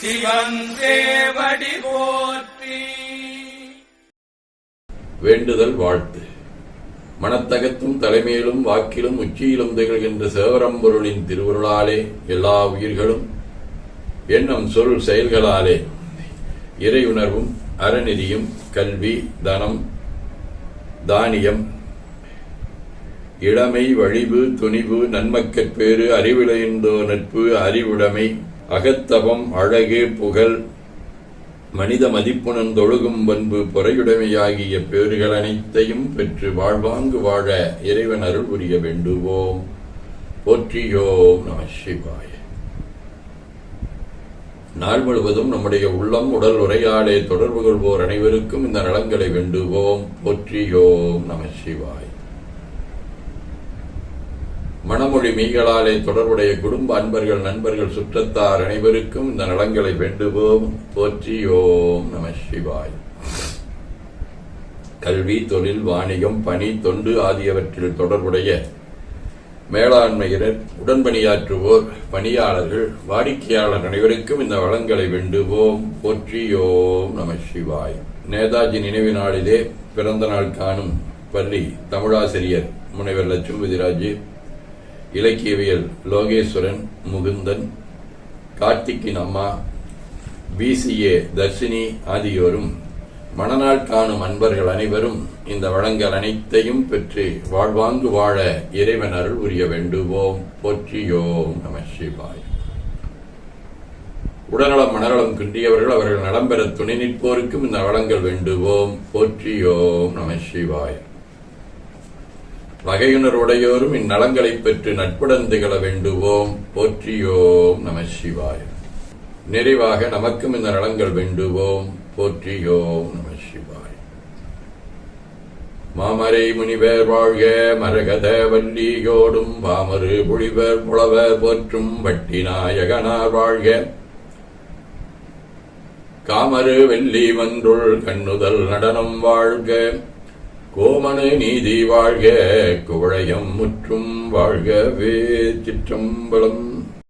சிவன் போற்றி. வேண்டுதல் வாழ்த்து. மனத்தகத்தும் தலைமையிலும் வாக்கிலும் உச்சியிலும் திகழ்கின்ற சேவரம்பொருளின் திருவருளாலே எல்லா உயிர்களும் எண்ணம் சொல் செயல்களாலே இறையுணர்வும் அறநெறியும் கல்வி தனம் தானியம் இளமை வழிவு துணிவு நன்மக்கற்பேறு அறிவிழைந்தோ நட்பு அறிவுடைமை அகத்தவம் அழகு புகழ். மனித மதிப்புணர்ந்தொழுகும் பண்பு பொறையுடைமையாகிய பேறுகள் அனைத்தையும் பெற்று வாழ்வாங்கு வாழ இறைவன் அருள் புரிய வேண்டுவோம். போற்றியோம் நம சிவாய. நாள் முழுவதும் நம்முடைய உள்ளம் உடல் உரையாடே தொடர்பு கொள்வோர் அனைவருக்கும் இந்த நலங்களை வேண்டுவோம். போற்றியோம் நம சிவாய். மணமொழி மீகளாலே தொடர்புடைய குடும்ப அன்பர்கள் நண்பர்கள் சுற்றத்தார் அனைவருக்கும் இந்த நலங்களை வேண்டுவோம். போற்றியோம் நம சிவாய். கல்வி தொழில் வாணிகம் பணி தொண்டு ஆகியவற்றில் தொடர்புடைய மேலாண்மையினர் உடன்பணியாற்றுவோர் பணியாளர்கள் வாடிக்கையாளர் அனைவருக்கும் இந்த வளங்களை வேண்டுவோம். போற்றியோம் நம சிவாய். நேதாஜி நினைவு நாளிலே பிறந்த நாள் காணும் பள்ளி தமிழாசிரியர் முனைவர் லட்சுமதிராஜு இலக்கியவியல் லோகேஸ்வரன் முகுந்தன் கார்த்திக்கின் அம்மா பிசிஏ தர்ஷினி ஆகியோரும் மணநாள் காணும் அன்பர்கள் அனைவரும் இந்த வளங்கள் அனைத்தையும் பெற்று வாழ்வாங்கு வாழ இறைவன் அருள் உரிய வேண்டுவோம். போற்றியோம் நம சிவாய். உடல்நலம் மனநலம் குன்றியவர்கள் அவர்கள் நலம் பெற துணை நிற்போருக்கும் இந்த வளங்கள் வேண்டுவோம். போற்றியோம் நம சிவாய். வகையுணர்வுடையோரும் இந்நலங்களைப் பெற்று நட்புடன் திகழ வேண்டுவோம். போற்றியோம் நம சிவாய. நிறைவாக நமக்கும் இந்த நலங்கள் வேண்டுவோம். போற்றியோம் நம சிவாய. மாமரை முனிவர் வாழ்க மரகத வல்லியோடும் பாமரு புலிவர் புலவர் போற்றும் வட்டி நாயகனார் வாழ்க. காமரு வெள்ளி மன்றுள் கண்ணுதல் நடனம் வாழ்க. கோமனு நீதி வாழ்க குவளையம் முற்றும் வாழ்கவே சிற்றம்பலம்